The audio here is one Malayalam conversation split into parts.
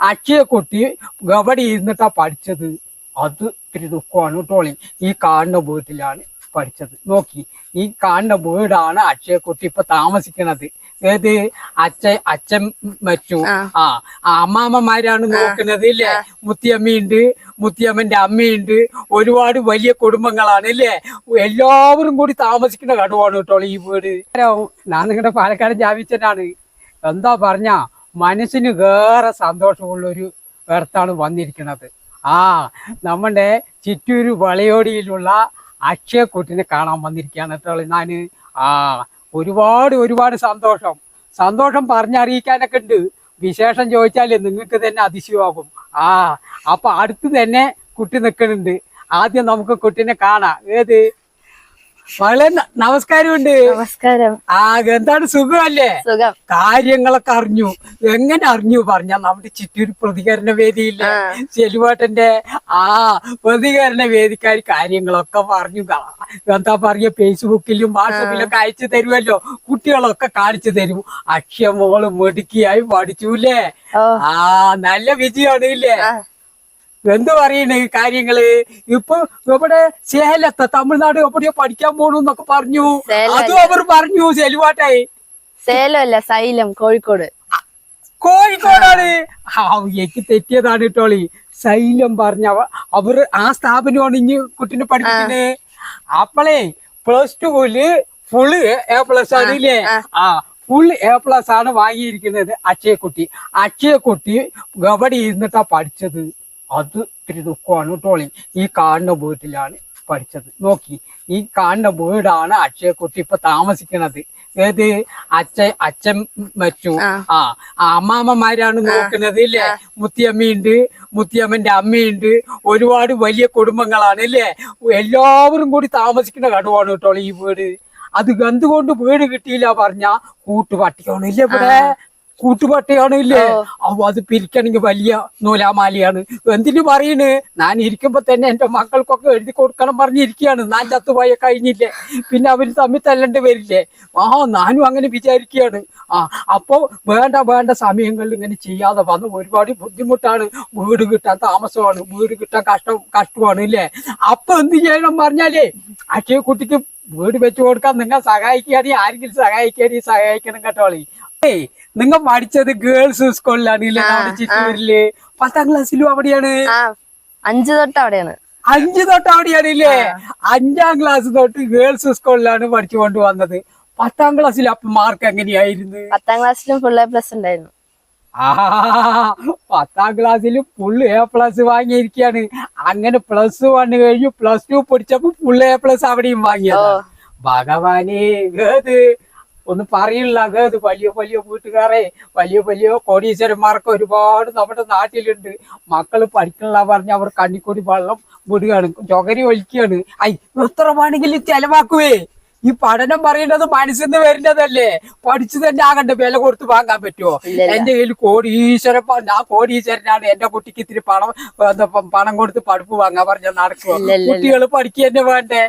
അക്ഷയക്കുട്ടി എവിടെ ഇരുന്നിട്ടാ പഠിച്ചത്. അത് ഇത്തിരി ദുഃഖമാണ് കേട്ടോളി ഈ കാണുന്ന വീട്ടിലാണ് പഠിച്ചത്. നോക്കി ഈ കാണുന്ന വീടാണ് അക്ഷയക്കുട്ടി ഇപ്പൊ താമസിക്കുന്നത് ഏത്? അച്ഛ അച്ഛൻ മരിച്ചു. ആ. അമ്മാമ്മമാരാണ് നോക്കുന്നത് ഇല്ലേ? മുത്തിയമ്മയുണ്ട് മുത്തിയമ്മന്റെ അമ്മയുണ്ട്. ഒരുപാട് വലിയ കുടുംബങ്ങളാണ് ഇല്ലേ? എല്ലാവരും കൂടി താമസിക്കുന്ന കടുവാണ് കേട്ടോ ഈ വീട്. ഞാൻ നിങ്ങളുടെ പാലക്കാട് ജാവിച്ചനാണ്. എന്താ പറഞ്ഞ മനസ്സിന് വേറെ സന്തോഷമുള്ളൊരു വേർത്താണ് വന്നിരിക്കുന്നത്. ആ നമ്മുടെ ചിറ്റൂര് വളയോടിയിലുള്ള അക്ഷയക്കുട്ടിനെ കാണാൻ വന്നിരിക്കുകയാണ് കേട്ടോ. ഞാൻ ആ ഒരുപാട് ഒരുപാട് സന്തോഷം. സന്തോഷം പറഞ്ഞറിയിക്കാനൊക്കെ ഉണ്ട്. വിശേഷം ചോദിച്ചാൽ നിങ്ങൾക്ക് തന്നെ അതിശയമാകും. ആ അപ്പൊ അടുത്ത് തന്നെ കുട്ടി നിൽക്കുന്നുണ്ട്. ആദ്യം നമുക്ക് കുട്ടിനെ കാണാം. ഏത്? വളരെ നമസ്കാരം നമസ്കാരമുണ്ട്. നമസ്കാരം. ആ എന്താണ് സുഖമല്ലേ? സുഖം. കാര്യങ്ങളൊക്കെ അറിഞ്ഞു. എങ്ങനെ അറിഞ്ഞു പറഞ്ഞ നമ്മുടെ ചിറ്റൂർ പ്രതികരണ വേദിയില്ല. ചെലുവാട്ടന്റെ ആ പ്രതികരണ വേദിക്കാർ കാര്യങ്ങളൊക്കെ പറഞ്ഞു. എന്താ പറയുക ഫേസ്ബുക്കിലും വാട്സപ്പിലൊക്കെ അയച്ചു തരുമല്ലോ. കുട്ടികളൊക്കെ കാണിച്ചു തരും. അക്ഷയമോൾ മെടുക്കിയായി പഠിച്ചൂല്ലേ? ആ നല്ല വിജയമാണ് ഇല്ലേ. എന്ത് അറിയണേ കാര്യങ്ങൾ? ഇപ്പൊ ഇവിടെ സേലത്ത് തമിഴ്നാട് എവിടെയോ പഠിക്കാൻ പോണു എന്നൊക്കെ പറഞ്ഞു. അതും അവർ പറഞ്ഞു ചെലുവാട്ടായി സേലം അല്ല സൈലം കോഴിക്കോട്. കോഴിക്കോടാണ്. എനിക്ക് തെറ്റിയതാണ് കേട്ടോളി സൈലം പറഞ്ഞ അവ- അവർ ആ സ്ഥാപനമാണ് ഇനി കുട്ടിനെ പഠിപ്പിക്കുന്നത് അപ്പളേ പ്ലസ് ടുൽ ഫുള്ള് എ പ്ലസ് ആണ് ഇല്ലേ? ആ. ആ. ഫുൾ എ പ്ലസ് ആണ് വാങ്ങിയിരിക്കുന്നത് അക്ഷയക്കുട്ടി. അക്ഷയക്കുട്ടി ഗവടി ഇരുന്നിട്ടാ പഠിച്ചത്. അത് ഇത്തിരി ദുഃഖമാണ് കേട്ടോളി ഈ കാണുന്ന വീട്ടിലാണ് പഠിച്ചത്. നോക്കി ഈ കാണുന്ന വീടാണ് അക്ഷയക്കുട്ടി ഇപ്പൊ താമസിക്കുന്നത്. ഏത്? അച്ഛ അച്ഛൻ മറ്റു ആ. ആ ആ അമ്മാമ്മമാരാണ് നോക്കുന്നത് ഇല്ലേ? മുത്തിയമ്മയുണ്ട് മുത്തിയമ്മന്റെ അമ്മയുണ്ട്. ഒരുപാട് വലിയ കുടുംബങ്ങളാണ് ഇല്ലേ? എല്ലാവരും കൂടി താമസിക്കുന്ന കടുവാണ് കേട്ടോ ഈ വീട്. അത് എന്തുകൊണ്ട് വീട് കിട്ടിയില്ല പറഞ്ഞ കൂട്ടുപട്ടിയാണ് ഇല്ലേ ഇവിടെ കൂട്ടുപട്ടിയാണ് ഇല്ലേ അപ്പൊ അത് പിരിക്കണെങ്കിൽ വലിയ നൂലാമാലിയാണ്. എന്തിനു പറയണ്? ഞാൻ ഇരിക്കുമ്പോ തന്നെ എന്റെ മക്കൾക്കൊക്കെ എഴുതി കൊടുക്കണം പറഞ്ഞിരിക്കുകയാണ്. ഞാൻ ചത്തുപോയ കഴിഞ്ഞില്ലേ? പിന്നെ അവർ തമ്മിൽ തല്ലണ്ട് വരില്ലേ? ആ ഞാനും അങ്ങനെ വിചാരിക്കുകയാണ്. ആ അപ്പോ വേണ്ട വേണ്ട സമയങ്ങളിൽ ഇങ്ങനെ ചെയ്യാതെ വന്ന് ഒരുപാട് ബുദ്ധിമുട്ടാണ്. വീട് കിട്ടാൻ താമസമാണ്. വീട് കിട്ടാൻ കഷ്ടം കഷ്ടമാണ് ഇല്ലേ അപ്പൊ എന്ത് ചെയ്യണം പറഞ്ഞാലേ അക്ഷയ കുട്ടിക്ക് വീട് വെച്ചു കൊടുക്കാൻ നിങ്ങൾ സഹായിക്കുകയാണെങ്കിൽ ആരെങ്കിലും സഹായിക്കുകയാണെങ്കിൽ സഹായിക്കണം കേട്ടോളി നിങ്ങൾ പഠിച്ചത് ഗേൾസ് സ്കൂളിലാണ് ചിറ്റൂരിൽ? പത്താം ക്ലാസ്സിലും അവിടെയാണ്? അഞ്ചു തൊട്ട് അവിടെയാണ്. അഞ്ചു തൊട്ട് അവിടെയാണ് ഇല്ലേ? അഞ്ചാം ക്ലാസ് തൊട്ട് ഗേൾസ് സ്കൂളിലാണ് പഠിച്ചു കൊണ്ട് വന്നത്. പത്താം ക്ലാസ്സിൽ അപ്പൊ മാർക്ക് എങ്ങനെയായിരുന്നു? പത്താം ക്ലാസ്സിലും ഫുൾ എ പ്ലസ് ഉണ്ടായിരുന്നു. പത്താം ക്ലാസ്സിൽ ഫുൾ എ പ്ലസ് വാങ്ങിയിരിക്കുകയാണ്. അങ്ങനെ പ്ലസ് വൺ കഴിഞ്ഞു പ്ലസ് ടു പഠിച്ചപ്പോ ഫുൾ എ പ്ലസ് അവിടെയും വാങ്ങിയത്. ഭഗവാനെ ഏത്? ഒന്ന് പറയില്ല. അത് വലിയ വലിയ വീട്ടുകാരെ വലിയ വലിയ കോടീശ്വരന്മാർക്ക് ഒരുപാട് നമ്മുടെ നാട്ടിലുണ്ട്. മക്കൾ പഠിക്കണില്ല പറഞ്ഞ അവർ കണ്ണിക്കൂടി വെള്ളം വിടുകയാണ്. ചൊകരി ഒലിക്കുകയാണ്. ഐ എത്ര വേണമെങ്കിലും ചെലവാക്കുവേ? ഈ പഠനം പറയുന്നത് മനസ്സിൽ നിന്ന് വരുന്നതല്ലേ? പഠിച്ചു തന്നെ ആകണ്ട വില കൊടുത്ത് വാങ്ങാൻ പറ്റുമോ എന്റെ കയ്യിൽ കോടീശ്വരൻ ഞാൻ കോടീശ്വരനാണ്. എന്റെ കുട്ടിക്ക് ഇത്തിരി പണം പണം കൊടുത്ത് പഠിപ്പ് വാങ്ങാൻ പറഞ്ഞ ഇല്ലില്ല. കുട്ടികൾ പഠിക്കുക തന്നെ വേണ്ടേ?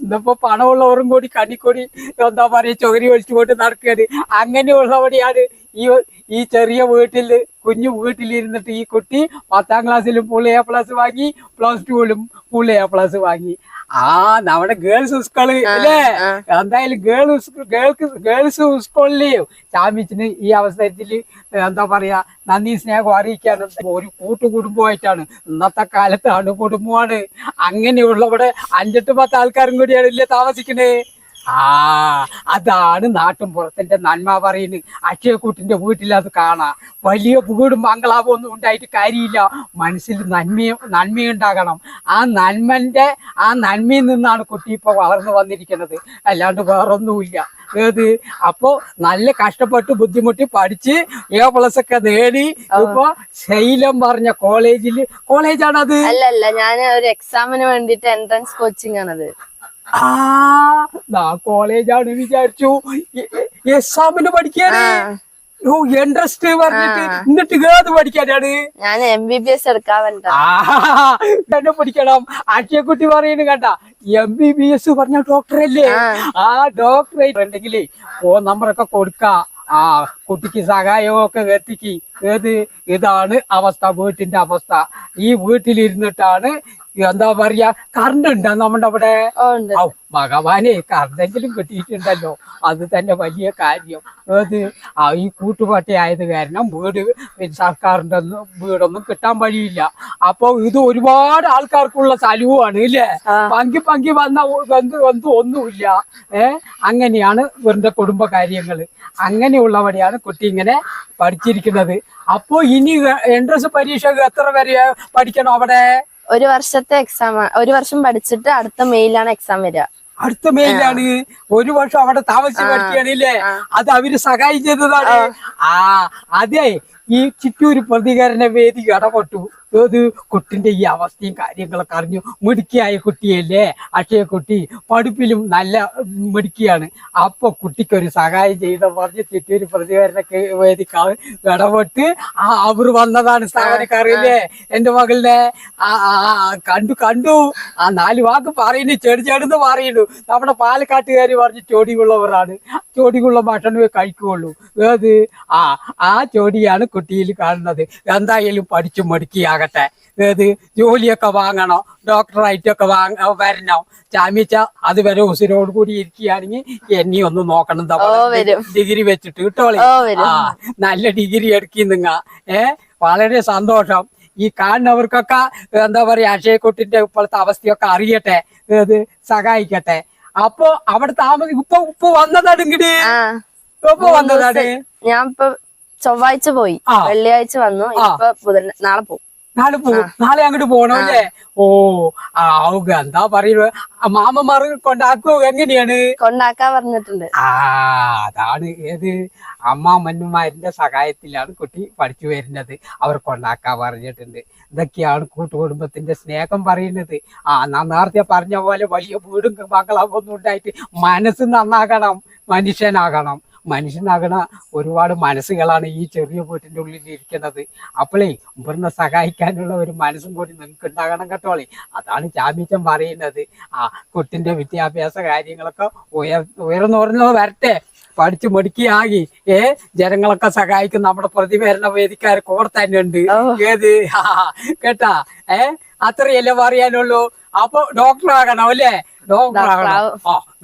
ഇന്നിപ്പോ പണമുള്ളവരും കൂടി കണ്ണിക്കൂടി എന്താ പറയാ ചൊകരി ഒഴിച്ചുകൊണ്ട് നടക്കുകയാണ്. അങ്ങനെയുള്ളവടെയാണ് ഈ ഈ ചെറിയ വീട്ടിൽ കുഞ്ഞു വീട്ടിലിരുന്നിട്ട് ഈ കുട്ടി പത്താം ക്ലാസ്സിലും ഫുൾ എ പ്ലസ് വാങ്ങി പ്ലസ് ടുവിലും ഫുൾ എ പ്ലസ് വാങ്ങി. ആ നമ്മുടെ ഗേൾസ് സ്കൂൾ അല്ലേ? എന്തായാലും ഗേൾസ് ഗേൾക്ക് ഗേൾസ് സ്കൂളിലെയും ചാമ്പ്യൻസിന് ഈ അവസരത്തിൽ എന്താ പറയാ നന്ദി സ്നേഹം അറിയിക്കാനും ഒരു കൂട്ടുകുടുംബമായിട്ടാണ് ഇന്നത്തെ കാലത്ത് അണുകുടുംബമാണ്. അങ്ങനെയുള്ളവിടെ അഞ്ചെട്ട് പത്ത് ആൾക്കാരും കൂടിയാണ് ഇല്ലേ താമസിക്കണേ. ആ അതാണ് നാട്ടും പുറത്തിന്റെ നന്മ പറയുന്നത്. അക്ഷയക്കൂട്ടിന്റെ വീട്ടിൽ അത് കാണാം. വലിയ വീടും മംഗളാവും ഒന്നും ഉണ്ടായിട്ട് കാര്യമില്ല. മനസ്സിൽ നന്മയും നന്മയുണ്ടാകണം. ആ നന്മന്റെ ആ നന്മയിൽ നിന്നാണ് കുട്ടി ഇപ്പൊ വളർന്നു വന്നിരിക്കുന്നത്. അല്ലാണ്ട് വേറൊന്നുമില്ല. ഏത്? അപ്പോ നല്ല കഷ്ടപ്പെട്ട് ബുദ്ധിമുട്ടി പഠിച്ച് എ പ്ലസ് ഒക്കെ നേടി ഇപ്പൊ ശൈലം പറഞ്ഞ കോളേജിൽ കോളേജാണത്? അല്ല അല്ല ഞാൻ ഒരു എക്സാമിന് വേണ്ടിട്ട് എൻട്രൻസ് കോച്ചിങ് ആണത്. ആ കോളേജാണ് വിചാരിച്ചു. എക്സാമിന് പഠിക്കാന്. ഇൻട്രസ്റ്റ് പറഞ്ഞിട്ട് എന്നിട്ട് ഏത് പഠിക്കാനാണ്? ഞാൻ എം ബി ബി എസ് എടുക്കാൻ തന്നെ പഠിക്കണം അക്ഷയക്കുട്ടി പറയുന്നു കേട്ടാ എം ബി ബി എസ് പറഞ്ഞ ഡോക്ടറല്ലേ? ആ. ഡോക്ടറെ ഡോക്ടറേറ്റ് ഓ ഫോൺ നമ്പറൊക്കെ കൊടുക്ക. ആ കുട്ടിക്ക് സഹായമൊക്കെ എത്തിക്ക്. ഏത് ഇതാണ് അവസ്ഥ വീട്ടിന്റെ അവസ്ഥ. ഈ വീട്ടിലിരുന്നിട്ടാണ് എന്താ പറയാ? കറണ്ട് ഉണ്ടോ നമ്മുടെ അവിടെ? ഭഗവാനെ കറണ്ടെങ്കിലും കിട്ടിയിട്ടുണ്ടല്ലോ. അത് തന്നെ വലിയ കാര്യം. അത് ആ ഈ കൂട്ടുപാട്ടി ആയത് കാരണം വീട് സർക്കാരിന്റെ ഒന്നും വീടൊന്നും കിട്ടാൻ വഴിയില്ല. അപ്പൊ ഇത് ഒരുപാട് ആൾക്കാർക്കുള്ള സ്ഥലവുമാണ് ഇല്ലേ? പങ്കി പങ്കി വന്ന ബന്ധു ബന്ധു ഒന്നുമില്ല. ഏ? അങ്ങനെയാണ് ഇവരുടെ കുടുംബ കാര്യങ്ങൾ. അങ്ങനെയുള്ളവരെയാണ് കുട്ടി ഇങ്ങനെ പഠിച്ചിരിക്കുന്നത്. അപ്പോ ഇനി എൻട്രൻസ് പരീക്ഷ എത്ര വരെ പഠിക്കണം അവിടെ? ഒരു വർഷത്തെ എക്സാം ഒരു വർഷം പഠിച്ചിട്ട് അടുത്ത മെയിലാണ് എക്സാം വരിക. അടുത്ത മെയിലാണ്. ഒരു വർഷം അവിടെ താമസിച്ച് പഠിക്കുകയാണില്ലേ? അത് അവർ സഹായിച്ചതാണ് ആ അതെ. ഈ ചിറ്റൂര് പ്രതികരണ വേദി ഇടപെട്ടു. ഏത് കുട്ടിന്റെ ഈ അവസ്ഥയും കാര്യങ്ങളൊക്കെ അറിഞ്ഞു മിടുക്കിയായ കുട്ടിയല്ലേ? അക്ഷയ കുട്ടി പഠിപ്പിലും നല്ല മിടുക്കിയാണ്. അപ്പൊ കുട്ടിക്ക് ഒരു സഹായം ചെയ്ത പറഞ്ഞ് ചിറ്റൂര് പ്രതികരണ വേദിക്ക് ഇടപെട്ട് ആ അവർ വന്നതാണ് സ്ഥാപനക്കാരില്ലേ എന്റെ മകളിനെ ആ കണ്ടു കണ്ടു. ആ നാല് വാക്ക് പറയുന്നു ചെടി ചെടുന്ന് പറയുന്നു. നമ്മുടെ പാലക്കാട്ടുകാർ പറഞ്ഞ് ചോടിയുള്ളവരാണ് ചോടിയുള്ള ഭക്ഷണമേ കഴിക്കുകയുള്ളൂ. ഏത്? ആ ആ ചോടിയാണ് കുട്ടിയിൽ കാണുന്നത്. എന്തായാലും പഠിച്ചു മടുക്കിയാകട്ടെ ഏത് ജോലിയൊക്കെ വാങ്ങണോ ഡോക്ടറായിട്ടൊക്കെ വാങ്ങ വരണോ? ചാമിച്ച അത് വരെ ഉസിരോട് കൂടി ഇരിക്കുകയാണെങ്കിൽ എന്നെ ഒന്ന് നോക്കണം. ഡിഗ്രി വെച്ചിട്ട് കിട്ടോളി ആ നല്ല ഡിഗ്രി എടുക്കി നിങ്ങ. ഏ വളരെ സന്തോഷം. ഈ കാണുന്നവർക്കൊക്കെ എന്താ പറയാ അക്ഷയക്കുട്ടിന്റെ ഇപ്പോഴത്തെ അവസ്ഥയൊക്കെ അറിയട്ടെ. ഏത് സഹായിക്കട്ടെ. അപ്പൊ അവിടെ താമസം ഇപ്പൊ ഇപ്പൊ വന്നതാണ് ഇപ്പൊ വന്നതാണ് ഞാൻ ഇപ്പൊ ചൊവ്വാഴ്ച പോയി. വെള്ളിയാഴ്ച വന്നു. ഇപ്പൊ നാളെ പോകും നാളെ പോകും നാളെ അങ്ങോട്ട് പോണല്ലേ ഓ ആവുക. എന്താ പറയുക? മാമന്മാർ കൊണ്ടാക്കോ? എങ്ങനെയാണ്? കൊണ്ടാക്കാൻ പറഞ്ഞിട്ടുണ്ട്. ആ അതാണ് ഏത് അമ്മാമ്മന്മാരുടെ സഹായത്തിലാണ് കുട്ടി പഠിച്ചു വരുന്നത്. അവർ കൊണ്ടാക്കാൻ പറഞ്ഞിട്ടുണ്ട്. ഇതൊക്കെയാണ് കൂട്ടുകുടുംബത്തിന്റെ സ്നേഹം പറയുന്നത്. ആ നേരത്തെ പറഞ്ഞ പോലെ വലിയ വീടും മകളാകൊന്നും ഉണ്ടായിട്ട് മനസ്സ് നന്നാകണം. മനുഷ്യനാകണം. മനുഷ്യനാകണ ഒരുപാട് മനസ്സുകളാണ് ഈ ചെറിയ വീട്ടിന്റെ ഉള്ളിൽ ഇരിക്കുന്നത്. അപ്പോളേ ഇവിടുന്ന് സഹായിക്കാനുള്ള ഒരു മനസ്സും കൂടി നിങ്ങൾക്ക് ഉണ്ടാകണം കേട്ടോളേ അതാണ് ചാമീച്ചൻ പറയുന്നത്. ആ കൊട്ടിന്റെ വിദ്യാഭ്യാസ കാര്യങ്ങളൊക്കെ ഉയർ ഉയർന്നുയർന്നു വരട്ടെ. പഠിച്ചു മടുക്കിയാകി ഏ ജനങ്ങളൊക്കെ സഹായിക്കുന്ന നമ്മുടെ പ്രതിഭരണ വേദിക്കാർ കോർത്തന്നെയുണ്ട് തന്നെ ഉണ്ട് ഏത്? കേട്ടാ? ഏ അത്രയല്ലേ പറയാനുള്ളൂ. അപ്പൊ ഡോക്ടർ ആകണം അല്ലേ? ഡോക്ടർ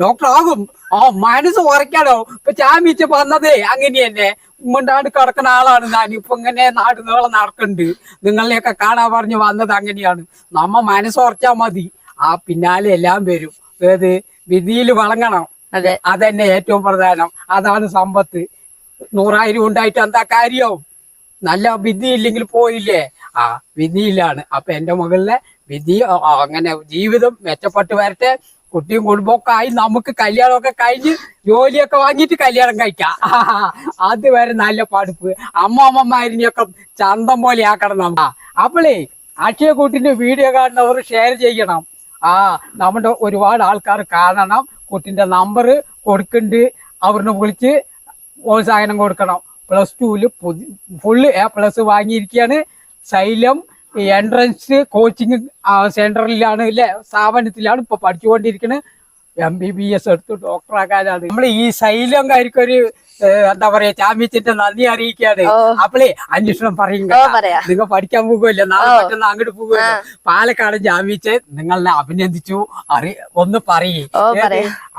ഡോക്ടർ ആകണം ആ മനസ്സ് ഉറയ്ക്കണോ ഇപ്പൊ ചാമിച്ച് വന്നതേ അങ്ങനെ തന്നെ ഉമ്മണ്ടാണ്ട് കിടക്കുന്ന ആളാണ് ഞാൻ. ഇപ്പൊ ഇങ്ങനെ നാട് നീളം നടക്കുന്നുണ്ട്. നിങ്ങളെയൊക്കെ കാണാൻ പറഞ്ഞു വന്നത് അങ്ങനെയാണ്. നമ്മ മനസ്സ് ഉറച്ചാ മതി. ആ പിന്നാലെ എല്ലാം വരും. ഏത്? വിധിയിൽ വളങ്ങണം. അതെ. അതന്നെ ഏറ്റവും പ്രധാനം. അതാണ് സമ്പത്ത്. നൂറായിരം ഉണ്ടായിട്ട് എന്താ കാര്യം? നല്ല വിധി ഇല്ലെങ്കിൽ പോയില്ലേ? ആ വിധിയിലാണ്. അപ്പൊ എന്റെ മകളിലെ വിധി അങ്ങനെ ജീവിതം മെച്ചപ്പെട്ട് വരട്ടെ. കുട്ടിയും കുടുംബമൊക്കെ ആയി നമുക്ക് കല്യാണമൊക്കെ കഴിഞ്ഞ് ജോലിയൊക്കെ വാങ്ങിയിട്ട് കല്യാണം കഴിക്കാം. അത് വരെ നല്ല പഠിപ്പ്. അമ്മമ്മമാരിനെയൊക്കെ ചന്തം പോലെ ആക്കണം നമ്മ. അപ്പോളേ അക്ഷയ കുട്ടിന്റെ വീഡിയോ കാണുന്നവർ ഷെയർ ചെയ്യണം. ആ നമ്മുടെ ഒരുപാട് ആൾക്കാർ കാണണം. കുട്ടിന്റെ നമ്പർ കൊടുക്കുന്നുണ്ട്. അവരിനെ വിളിച്ച് പ്രോത്സാഹനം കൊടുക്കണം. പ്ലസ് ടുവിൽ ഫുള്ള് എ പ്ലസ് വാങ്ങിയിരിക്കുകയാണ്. സൈലം എൻട്രൻസ് കോച്ചിങ് സെന്ററിലാണ് ഇല്ലേ? സ്ഥാപനത്തിലാണ് ഇപ്പൊ പഠിച്ചുകൊണ്ടിരിക്കുന്നത് എം ബി ബി എസ് എടുത്ത് ഡോക്ടറാക്കാനാണ് നമ്മൾ ഈ സൈലംകാർക്ക് ഒരു എന്താ പറയാ ചാമ്പ്യത്തിന്റെ നന്ദി അറിയിക്കാണ്. അപ്പളേ അന്വേഷണം പറയും നിങ്ങൾ പഠിക്കാൻ പോകുമല്ലോ. നാളെ ഓ. മറ്റന്നാൾ അങ്ങോട്ട് പോകുമല്ലോ. പാലക്കാട് ജാമ്യച്ച് നിങ്ങളെ അഭിനന്ദിച്ചു. അറി ഒന്ന് പറയേ.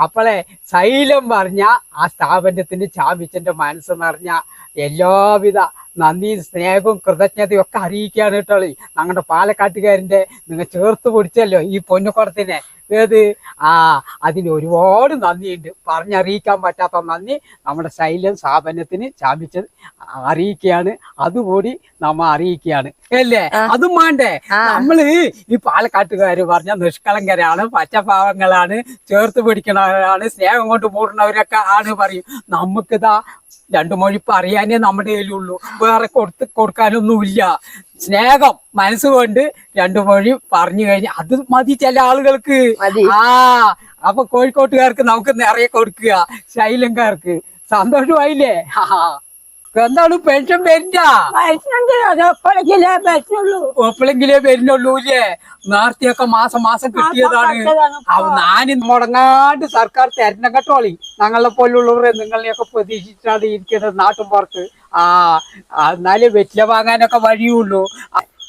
അപ്പളെ ശൈലം പറഞ്ഞ ആ സ്ഥാപനത്തിന്റെ ചാമ്പ്യച്ചന്റെ മനസ്സ് നിറഞ്ഞ എല്ലാവിധ നന്ദിയും സ്നേഹവും കൃതജ്ഞതയും ഒക്കെ അറിയിക്കുകയാണ് കേട്ടോ ഞങ്ങളുടെ പാലക്കാട്ടുകാരന്റെ നിങ്ങൾ ചേർത്ത് പിടിച്ചല്ലോ ഈ പൊന്നുകുളത്തിനെ ഏത്? ആ അതിന് ഒരുപാട് നന്ദിയുണ്ട്. പറഞ്ഞറിയിക്കാൻ പറ്റാത്ത നന്ദി നമ്മുടെ ശൈലം സ്ഥാപനത്തിന് ചാമിച്ചത് അറിയിക്കുകയാണ്. അതുകൂടി നമ്മ അറിയിക്കുകയാണ്. അല്ലേ. അതും വേണ്ടേ നമ്മൾ ഈ പാലക്കാട്ടുകാർ പറഞ്ഞ നിഷ്കളങ്കരാണ് പച്ചപാവങ്ങളാണ് ചേർത്ത് പിടിക്കണവരാണ് സ്നേഹം കൊണ്ട് മൂടുന്നവരൊക്കെ ആണ് പറയും. നമുക്കിതാ രണ്ടു മൊഴിപ്പ് അറിയാനേ നമ്മുടെ കയ്യിലുള്ളൂ. വേറെ കൊടുത്ത് കൊടുക്കാനൊന്നുമില്ല. സ്നേഹം മനസ്സുകൊണ്ട് രണ്ടു മൊഴി പറഞ്ഞു കഴിഞ്ഞാൽ അത് മതി ചില ആളുകൾക്ക്. ആ അപ്പൊ കോഴിക്കോട്ടുകാർക്ക് നമുക്ക് നിറയെ കൊടുക്കുക ശൈലങ്കാർക്ക് സന്തോഷമായില്ലേ? ആ എന്താണ് പെൻഷൻ വരില്ല വരുന്നുള്ളൂ നേർത്തിയൊക്കെ നേരത്തെയൊക്കെ മാസം മാസം കിട്ടിയതാണ്. ഞാൻ മുടങ്ങാണ്ട് സർക്കാർ തരണം കേട്ടോളി. ഞങ്ങളെ പോലുള്ളവരെ നിങ്ങളെയൊക്കെ പ്രതീക്ഷിച്ചാണ് ഇരിക്കുന്നത് നാട്ടും പുറത്ത്. ആ എന്നാലും വെറ്റില വാങ്ങാനൊക്കെ വഴിയുള്ളൂ.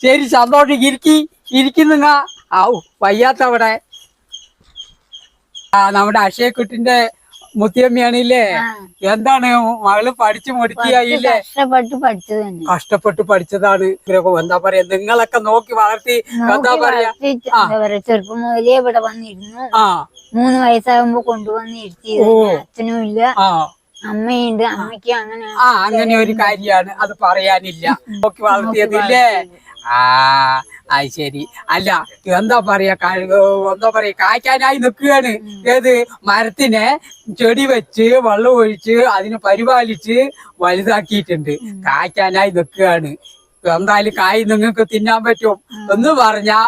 ശരി സന്തോഷം. ഇരിക്കി ഇരിക്കുന്നുങ്ങ ആ വയ്യാത്തവിടെ. ആ നമ്മുടെ അക്ഷയക്കുട്ടിന്റെ മുത്തിയമ്മയാണില്ലേ എന്താണ് മകൾ പഠിച്ചു മുടിക്കായില്ലേ കഷ്ടപ്പെട്ട് പഠിച്ചത് കഷ്ടപ്പെട്ട് പഠിച്ചതാണ്. എന്താ പറയാ നിങ്ങളൊക്കെ നോക്കി വളർത്തി എന്താ പറയാ? ചെറുപ്പം മുതലേ ഇവിടെ വന്നിരുന്നു. ആ. മൂന്ന് വയസ്സാകുമ്പോ കൊണ്ടുവന്ന് ഇരുത്തി. ഓ. അച്ഛനും ഇല്ല. ആ. അമ്മയുണ്ട്. അമ്മയ്ക്ക് അങ്ങനെ ആ അങ്ങനെ ഒരു കാര്യമാണ്. അത് പറയാനില്ല. നോക്കി വളർത്തിയതില്ലേ? ആ. അത് ശരി. അല്ല എന്താ പറയാ എന്താ പറയാ കായ്ക്കാനായി നിൽക്കുകയാണ്. ഏത്? മരത്തിനെ ചെടി വെച്ച് വെള്ളം ഒഴിച്ച് അതിനെ പരിപാലിച്ച് വലുതാക്കിയിട്ടുണ്ട്. കായ്ക്കാനായി നിൽക്കുകയാണ്. എന്തായാലും കായ് നിങ്ങൾക്ക് തിന്നാൻ പറ്റും. എന്ന് പറഞ്ഞാ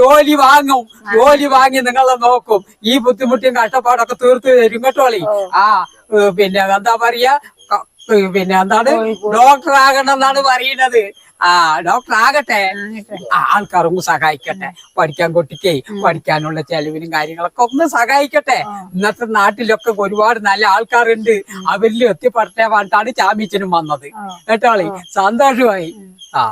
ജോലി വാങ്ങും. ജോലി വാങ്ങി നിങ്ങളെ നോക്കും. ഈ ബുദ്ധിമുട്ടും കഷ്ടപ്പാടൊക്കെ തീർത്ത് തരും കേട്ടോളി ആ പിന്നെ എന്താ പറയാ പിന്നെ എന്താണ്? ഡോക്ടർ ആകണം എന്നാണ് പറയുന്നത്. ആ ഡോക്ടർ ആകട്ടെ ആൾക്കാർ ഒന്ന് സഹായിക്കട്ടെ. പഠിക്കാൻ കുട്ടിക്കേ പഠിക്കാനുള്ള ചെലവിനും കാര്യങ്ങളൊക്കെ ഒന്ന് സഹായിക്കട്ടെ. ഇന്നത്തെ നാട്ടിലൊക്കെ ഒരുപാട് നല്ല ആൾക്കാരുണ്ട്. അവരിൽ എത്തിപ്പെടട്ടെ പറഞ്ഞിട്ടാണ് ചാമ്പ്യച്ചനും വന്നത്. കേട്ടോളി സന്തോഷമായി. ആ.